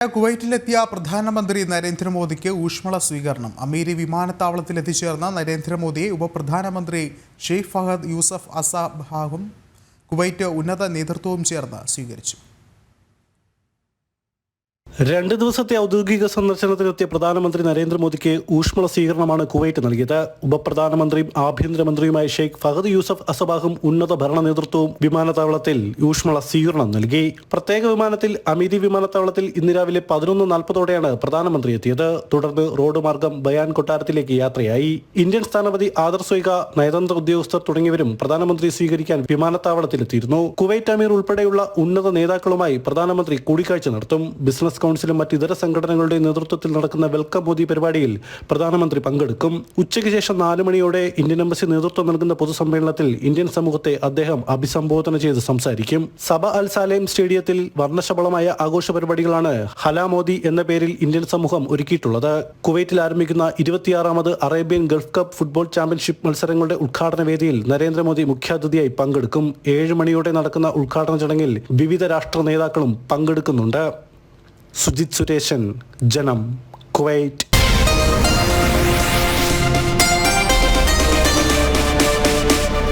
കുവൈറ്റിലെത്തിയ പ്രധാനമന്ത്രി നരേന്ദ്രമോദിക്ക് ഊഷ്മള സ്വീകരണം. അമീരി വിമാനത്താവളത്തിൽ എത്തിച്ചേർന്ന നരേന്ദ്രമോദിയെ ഉപപ്രധാനമന്ത്രി ഷെയ്ഖ് ഫഹദ് യൂസഫ് അസാബാഹും കുവൈറ്റ് ഉന്നത നേതൃത്വവും ചേർന്ന് സ്വീകരിച്ചു. രണ്ട് ദിവസത്തെ ഔദ്യോഗിക സന്ദർശനത്തിനെത്തിയ പ്രധാനമന്ത്രി നരേന്ദ്രമോദിക്ക് ഊഷ്മള സ്വീകരണമാണ് കുവൈറ്റ് നൽകിയത്. ഉപപ്രധാനമന്ത്രിയും ആഭ്യന്തരമന്ത്രിയുമായ ഷെയ്ഖ് ഫഹദ് യൂസഫ് അസബാഹും ഉന്നത ഭരണ നേതൃത്വവും വിമാനത്താവളത്തിൽ ഊഷ്മള സ്വീകരണം നൽകി. പ്രത്യേക വിമാനത്തിൽ അമീതി വിമാനത്താവളത്തിൽ ഇന്ന് രാവിലെ പതിനൊന്ന് നാൽപ്പതോടെയാണ് പ്രധാനമന്ത്രി എത്തിയത്. തുടർന്ന് റോഡ് മാർഗം ബയാൻ കൊട്ടാരത്തിലേക്ക് യാത്രയായി. ഇന്ത്യൻ സ്ഥാനപതി ആദർ സ്വൈക നയതന്ത്ര ഉദ്യോഗസ്ഥർ തുടങ്ങിയവരും പ്രധാനമന്ത്രി സ്വീകരിക്കാൻ വിമാനത്താവളത്തിലെത്തിയിരുന്നു. കുവൈറ്റ് അമീർ ഉൾപ്പെടെയുള്ള ഉന്നത നേതാക്കളുമായി പ്രധാനമന്ത്രി കൂടിക്കാഴ്ച നടത്തും. ബിസിനസ് കൗൺസിലും മറ്റ് ഇതര സംഘടനകളുടെ നേതൃത്വത്തിൽ നടക്കുന്ന വെൽക്കം മോദി പരിപാടിയിൽ പ്രധാനമന്ത്രി പങ്കെടുക്കും. ഉച്ചയ്ക്ക് ശേഷം നാല് മണിയോടെ ഇന്ത്യൻ എംബസി നേതൃത്വം നൽകുന്ന പൊതുസമ്മേളനത്തിൽ ഇന്ത്യൻ സമൂഹത്തെ അദ്ദേഹം അഭിസംബോധന ചെയ്ത് സംസാരിക്കും. സബ അൽ സാലേം സ്റ്റേഡിയത്തിൽ വർണശബളമായ ആഘോഷ പരിപാടികളാണ് ഹലാ മോദി എന്ന പേരിൽ ഇന്ത്യൻ സമൂഹം ഒരുക്കിയിട്ടുള്ളത്. കുവൈറ്റിൽ ആരംഭിക്കുന്ന ഇരുപത്തിയാറാമത് Arabian Gulf cup football championship മത്സരങ്ങളുടെ ഉദ്ഘാടന വേദിയിൽ നരേന്ദ്രമോദി മുഖ്യാതിഥിയായി പങ്കെടുക്കും. ഏഴ് മണിയോടെ നടക്കുന്ന ഉദ്ഘാടന ചടങ്ങിൽ വിവിധ രാഷ്ട്ര നേതാക്കളും പങ്കെടുക്കുന്നുണ്ട്. സുജിത് സുരേഷൻ ജനം കുവൈറ്റ്.